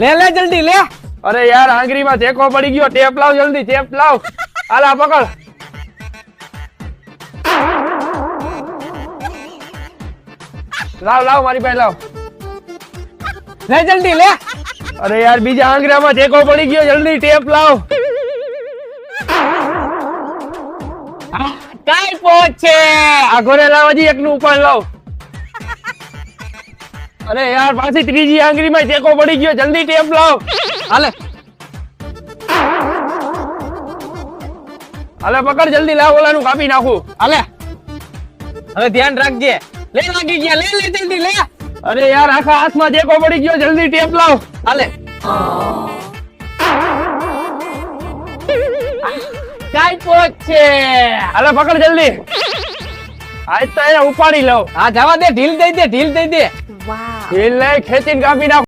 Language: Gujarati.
લે લે જલ્દી લે. અરે યાર આંગરીમાં ટેકો પડી ગયો. ટેપ લાવ જલ્દી ટેપ લાવ. આલા પકડ. લાવ લાવ મારી પાસે લાવ. લે જલ્દી લે. અરે યાર બીજા આંગળામાં ટેકો પડી ગયો. જલ્દી ટેપ લાવ. કાઈ પહોંચે. આ ઘરે લાવ હજી એકનું ઉપર લાવ. અરે યાર, પાછી ત્રીજી આંગળીમાં ટેકો પડી ગયો. જલ્દી ટેપ લાવ. હાલે. હાલે, પકડ, જલ્દી લાવ, ઓલાનું કાપી નાખું. હાલે. હવે ધ્યાન રાખજે. લે, લાગી ગયા. લે લે, જલ્દી, લે. અરે યાર, આખા હાથમાં ટેકો પડી ગયો. જલ્દી ટેપ લાવ. હાલે. કાઈ છે. હાલે, પકડ, જલ્દી. આજ તો એને ઉપાડી લઉં. હા, જવા દે, ઢીલ દઈ દે, ઢીલ દઈ દે. ว้าว กินเลยเคจินกาฟิดา